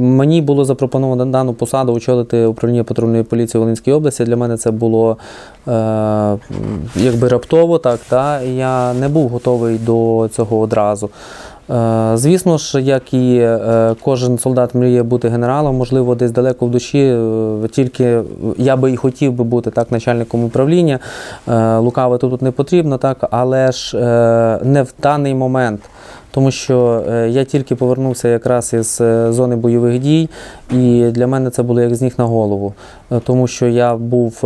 Мені було запропоновано дану посаду очолити управління патрульної поліції Волинської області. Для мене це було е, якби раптово, так та я не був готовий до цього одразу. Е, Звісно ж, як і е, кожен солдат мріє бути генералом, можливо, десь далеко в душі, е, тільки я би і хотів би бути так начальником управління. Е, тут не потрібно, так, але ж не в даний момент. Тому що е, я тільки повернувся якраз із е, зони бойових дій, і для мене це було як з ніг на голову. Е, Тому що я був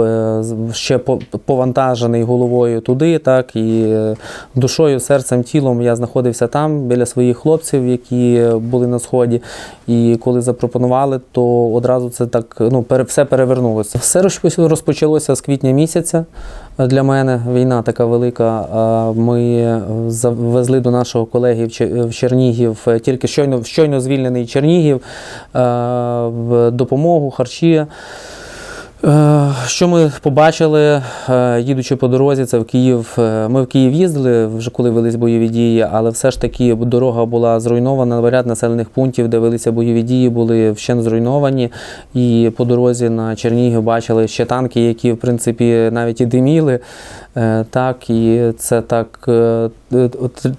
ще повантажений головою туди, так і душою, серцем, тілом я знаходився там біля своїх хлопців, які були на сході. І коли запропонували, то одразу це так ну все перевернулося. Все розпочалося з квітня місяця. Для мене війна така велика. Ми завезли до нашого колеги в в Чернігів е, тільки щойно, щойно звільнений Чернігів е, допомогу, харчі. Е, Що ми побачили, е, їдучи по дорозі, це в Київ. Е, Ми в Київ їздили вже коли велись бойові дії, але все ж таки дорога була зруйнована. Ряд населених пунктів, де велися бойові дії, були вщент зруйновані. І по дорозі на Чернігів бачили ще танки, які в принципі навіть і диміли. Е, Так, і це так е, е,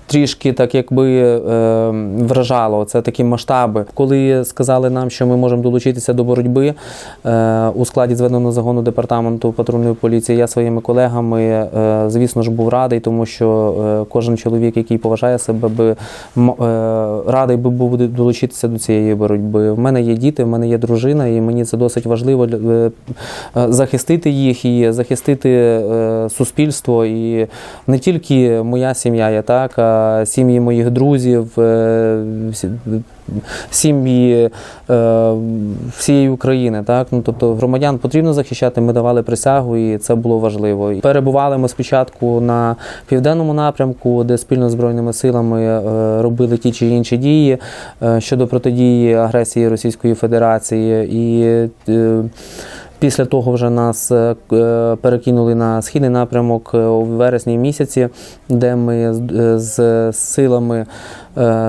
трішки так якби е, вражало. Це такі масштаби. Коли сказали нам, що ми можемо долучитися до боротьби е, у складі зведеного загону департаменту патрульної поліції, я своїми колегами, е, звісно ж, був радий, тому що е, кожен чоловік, який поважає себе, би е, радий би був долучитися до цієї боротьби. В мене є діти, в мене є дружина, і мені це досить важливо е, е, захистити їх і захистити е, суспільство. І не тільки моя сім'я є так, а сім'ї моїх друзів, е, сім'ї е, всієї України. Так? Ну, тобто громадян потрібно захищати, ми давали присягу, і це було важливо. Перебували ми спочатку на південному напрямку, де спільно з Збройними силами е, робили ті чи інші дії щодо протидії агресії Російської Федерації. І Після того вже нас е, е, перекинули на східний напрямок е, у вересні місяці, де ми з- силами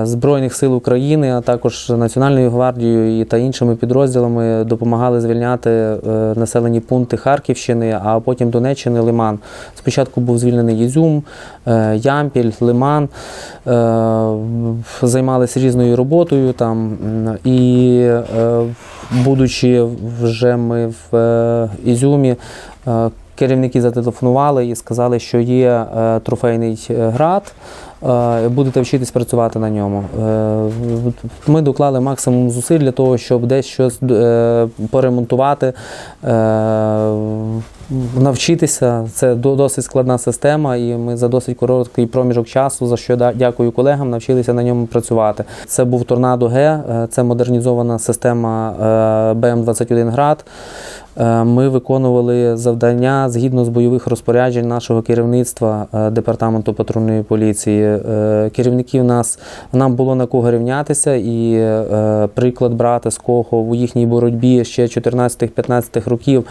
Збройних сил України, а також Національною гвардією та іншими підрозділами допомагали звільняти населені пункти Харківщини, а потім Донеччини, Лиман. Спочатку був звільнений Ізюм, Ямпіль, Лиман. Займалися різною роботою там і будучи вже ми в Ізюмі, е, керівники зателефонували і сказали, що є е, трофейний е, град. е, Будете вчитись працювати на ньому. Е, Ми доклали максимум зусиль для того, щоб десь щось е, поремонтувати, е, навчитися. Це досить складна система, і ми за досить короткий проміжок часу, за що дякую колегам, навчилися на ньому працювати. Це був Торнадо Г, е, це модернізована система е, БМ-21 град. Е, Ми виконували завдання згідно з бойових розпоряджень нашого керівництва е, департаменту патрульної поліції. Е, Керівників нас нам було на кого рівнятися, і приклад брати з кого у їхній боротьбі ще 14-15 років,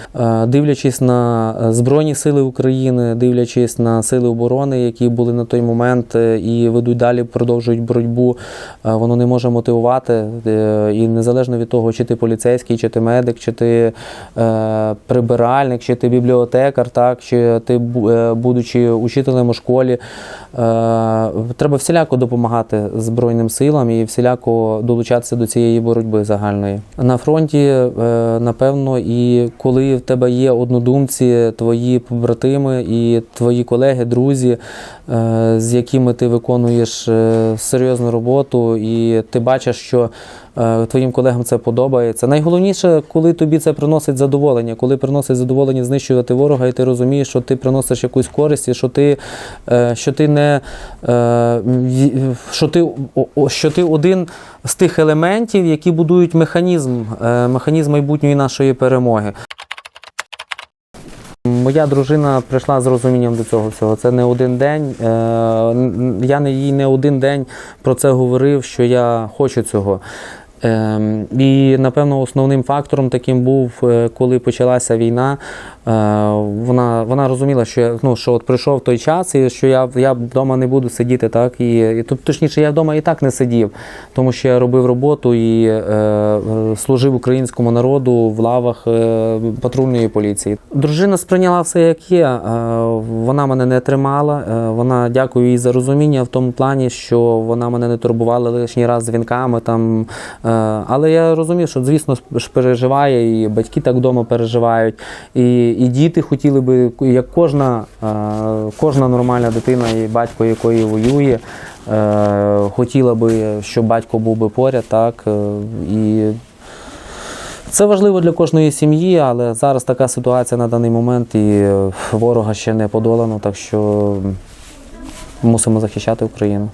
дивлячись на Збройні Сили України, дивлячись на сили оборони, які були на той момент і ведуть далі, продовжують боротьбу, воно не може мотивувати. І незалежно від того, чи ти поліцейський, чи ти медик, чи ти прибиральник, чи ти бібліотекар, так, чи ти, е, будучи учителем у школі, е, треба всіляко допомагати Збройним силам і всіляко долучатися до цієї боротьби загальної. На фронті, е, напевно, і коли в тебе є однодумці, твої побратими і твої колеги, друзі, е, з якими ти виконуєш е, серйозну роботу, і ти бачиш, що е, твоїм колегам це подобається. Найголовніше, коли тобі це приносить задоволення, коли приносить задоволення знищувати ворога, і ти розумієш, що ти приносиш якусь користь, і що ти, е, що ти не е, що ти, що ти один з тих елементів, які будують механізм, е, механізм майбутньої нашої перемоги. Моя дружина прийшла з розумінням до цього всього. Це не один день. Я не їй не один день про це говорив, що я хочу цього. Ем, І напевно основним фактором таким був, е, коли почалася війна. е, Вона, вона розуміла, що ну, що от прийшов той час, і що я, я вдома не буду сидіти, так і, і точніше, я вдома і так не сидів, тому що я робив роботу і е, служив українському народу в лавах е, патрульної поліції. Дружина сприйняла все як є. Е, вона мене не тримала. Е, вона дякую їй за розуміння в тому плані, що вона мене не турбувала лишній раз дзвінками там. Е, але я розумів, що звісно ж переживає, і батьки так вдома переживають, і, і діти хотіли би, як кожна, е, кожна нормальна дитина, і батько якої воює. Е, хотіла би, щоб батько був би поряд, так е, і це важливо для кожної сім'ї, але зараз така ситуація на даний момент, і е, ворога ще не подолано, так що мусимо захищати Україну.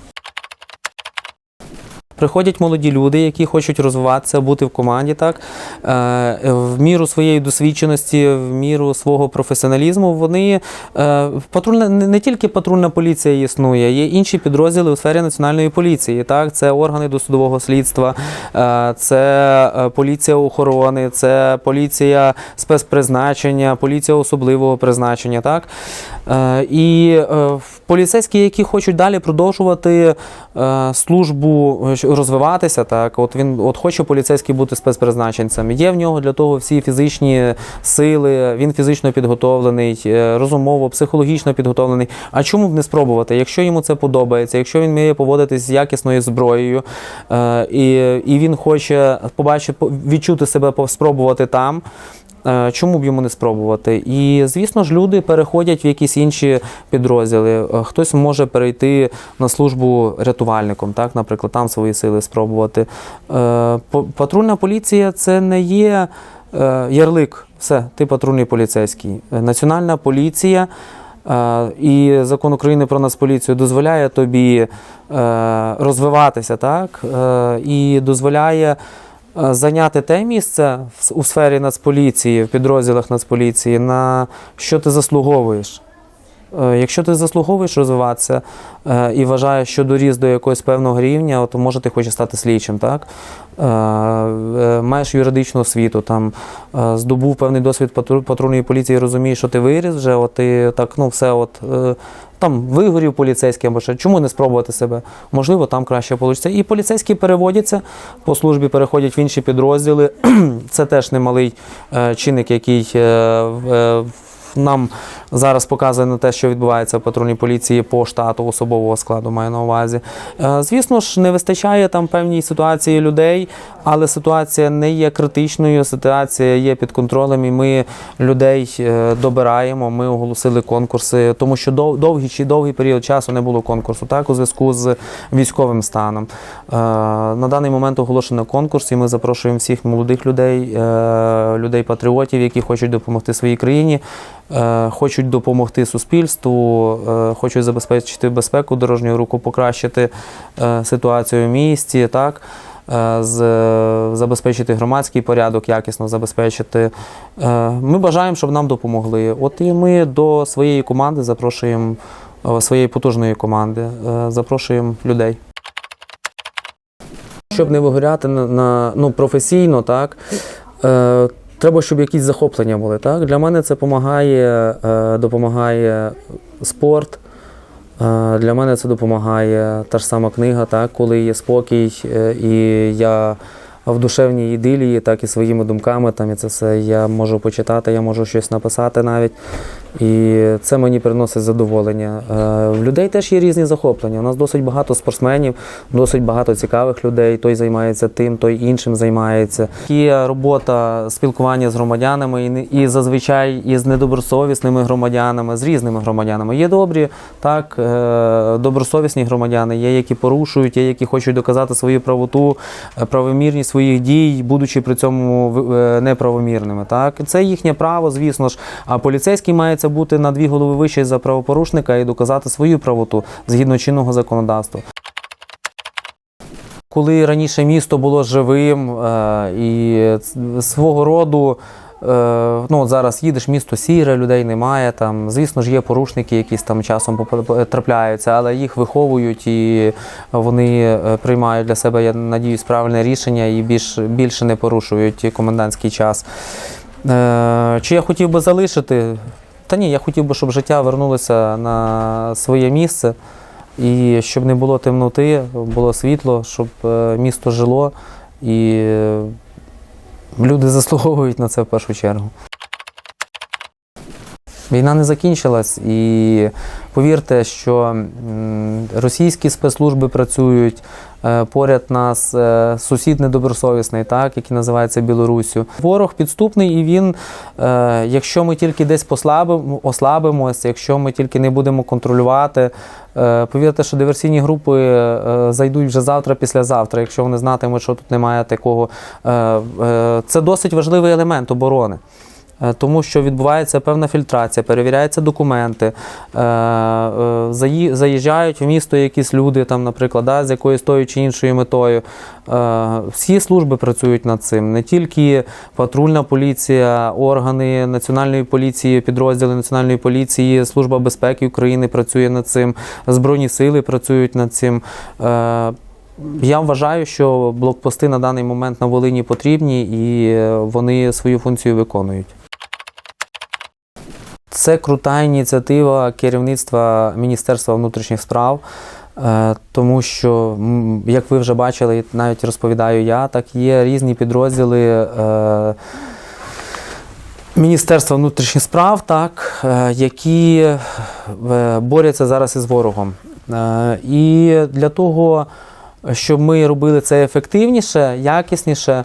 Приходять молоді люди, які хочуть розвиватися, бути в команді, так е, в міру своєї досвідченості, в міру свого професіоналізму. Вони е, патрульна не тільки патрульна поліція існує, є інші підрозділи у сфері національної поліції. Так, це органи досудового слідства, е, це поліція охорони, це поліція спецпризначення, поліція особливого призначення. Так і поліцейські, які хочуть далі продовжувати службу, розвиватися, так от він от хоче поліцейський бути спецпризначенцем. Є в нього для того всі фізичні сили, він фізично підготовлений, е, розумово, психологічно підготовлений. А чому б не спробувати? Якщо йому це подобається, якщо він вміє поводитись з якісною зброєю, е, і, і він хоче побачити, відчути себе, спробувати там. Е, Чому б йому не спробувати? І звісно ж, люди переходять в якісь інші підрозділи. Е, Хтось може перейти на службу рятувальником, так, наприклад, там свої сили спробувати. Е, Патрульна поліція це не є ярлик. Все, ти патрульний поліцейський. Національна поліція. І закон України про Нацполіцію дозволяє тобі розвиватися, так? І дозволяє зайняти те місце у сфері Нацполіції, в підрозділах Нацполіції, на що ти заслуговуєш. Е, Якщо ти заслуговуєш розвиватися е, і вважаєш, що доріс до якогось певного рівня, то може ти хочеш стати слідчим, так? Е, е, Маєш юридичну освіту, там, е, здобув певний досвід патрульної поліції, розумієш, що ти виріс вже, от ти так, ну, все, от, е, там вигорів поліцейський або що. Чому не спробувати себе? Можливо, там краще вийде. І поліцейські переводяться по службі, переходять в інші підрозділи. Це теж немалий е, чинник, який е, е, нам зараз показує на те, що відбувається в патрульній поліції по штату особового складу, маю на увазі. Е, Звісно ж, не вистачає там певній ситуації людей, але ситуація не є критичною, ситуація є під контролем, і ми людей е, добираємо. Ми оголосили конкурси, тому що довгий чи довгий період часу не було конкурсу, так у зв'язку з військовим станом. Е, На даний момент оголошено конкурс, і ми запрошуємо всіх молодих людей, людей-патріотів, які хочуть допомогти своїй країні, хочуть допомогти суспільству, е, хочуть забезпечити безпеку дорожнього руху, покращити е, ситуацію в місті, так. е, забезпечити громадський порядок, якісно забезпечити. Е, Ми бажаємо, щоб нам допомогли. От і ми до своєї команди запрошуємо, е, своєї потужної команди, е, запрошуємо людей. Щоб не вигоряти на, на ну, професійно, так, е, треба, щоб якісь захоплення були. Так? Для мене це допомагає, е, допомагає спорт. Е, Для мене це допомагає та ж сама книга, так, коли є спокій, е, і я в душевній ідилії, так і своїми думками там і це все я можу почитати, я можу щось написати навіть. І це мені приносить задоволення. Е, В людей теж є різні захоплення. У нас досить багато спортсменів, досить багато цікавих людей. Той займається тим, той іншим займається. Є робота спілкування з громадянами і, зазвичай із недобросовісними громадянами, з різними громадянами. Є добрі, так, е, добросовісні громадяни, є, які порушують, є, які хочуть доказати свою правоту, е, правомірність своїх дій, будучи при цьому неправомірними. Так? Це їхнє право, звісно ж. А поліцейський має це бути на дві голови вище за правопорушника і доказати свою правоту згідно чинного законодавства. Коли раніше місто було живим е, і свого роду ну, от зараз їдеш, місто сіре, людей немає. Там, звісно ж, є порушники, якісь там часом трапляються, але їх виховують і вони е, приймають для себе, я надіюсь, правильне рішення і більш, більше не порушують комендантський час. Е, Чи я хотів би залишити? Та ні, я хотів би, щоб життя вернулося на своє місце і щоб не було темноти, було світло, щоб е, місто жило і е, люди заслуговують на це в першу чергу. Війна не закінчилась, і повірте, що російські спецслужби працюють. е, Поряд нас е, сусід недобросовісний, так, який називається Білоруссю. Ворог підступний, і він, е, якщо ми тільки десь послабимо, ослабимось, якщо ми тільки не будемо контролювати, повірте, що диверсійні групи зайдуть вже завтра, післязавтра, якщо вони знатимуть, що тут немає такого. Це досить важливий елемент оборони. Е, Тому що відбувається певна фільтрація, перевіряються документи, е, е, заїжджають в місто якісь люди, там, наприклад, да, з якоюсь тою чи іншою метою. Всі служби працюють над цим, не тільки патрульна поліція, органи національної поліції, підрозділи національної поліції, Служба безпеки України працює над цим, Збройні сили працюють над цим. Я вважаю, що блокпости на даний момент на Волині потрібні і вони свою функцію виконують. Це крута ініціатива керівництва Міністерства внутрішніх справ, е, тому що, як ви вже бачили, навіть розповідаю я, так є різні підрозділи. е, Міністерства внутрішніх справ, так, е, які борються зараз із ворогом. І для того, щоб ми робили це ефективніше, якісніше,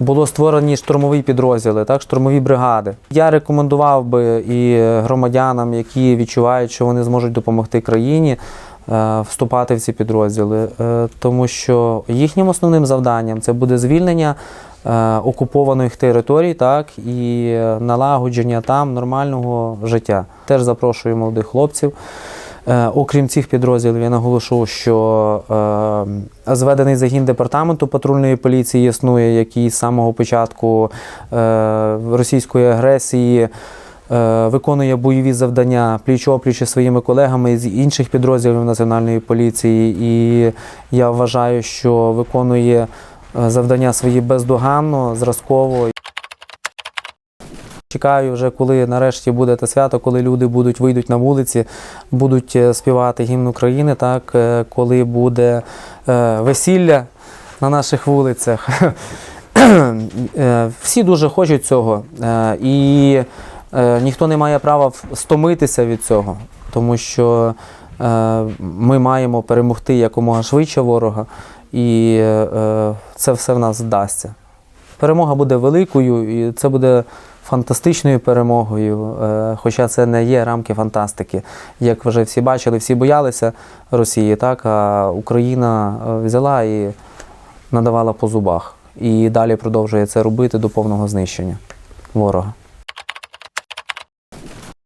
було створені штурмові підрозділи, так, штурмові бригади. Я рекомендував би і громадянам, які відчувають, що вони зможуть допомогти країні, е, вступати в ці підрозділи, е, тому що їхнім основним завданням це буде звільнення е, окупованих територій, так, і налагодження там нормального життя. Теж запрошую молодих хлопців. Е, Окрім цих підрозділів, я наголошу, що е, зведений загін департаменту патрульної поліції існує, який з самого початку е, російської агресії виконує бойові завдання пліч-опліч із своїми колегами з інших підрозділів Національної поліції. І я вважаю, що виконує завдання свої бездоганно, зразково. Чекаю вже, коли нарешті буде те свято, коли люди будуть вийдуть на вулиці, будуть е, співати гімн України, так, е, коли буде е, весілля на наших вулицях. Всі дуже хочуть цього, і ніхто не має права стомитися від цього, тому що ми маємо перемогти якомога швидше ворога, і це все в нас вдасться. Перемога буде великою, і це буде фантастичною перемогою. е, Хоча це не є рамки фантастики. Як вже всі бачили, всі боялися Росії, так а Україна е, взяла і надавала по зубах. І далі продовжує це робити до повного знищення ворога.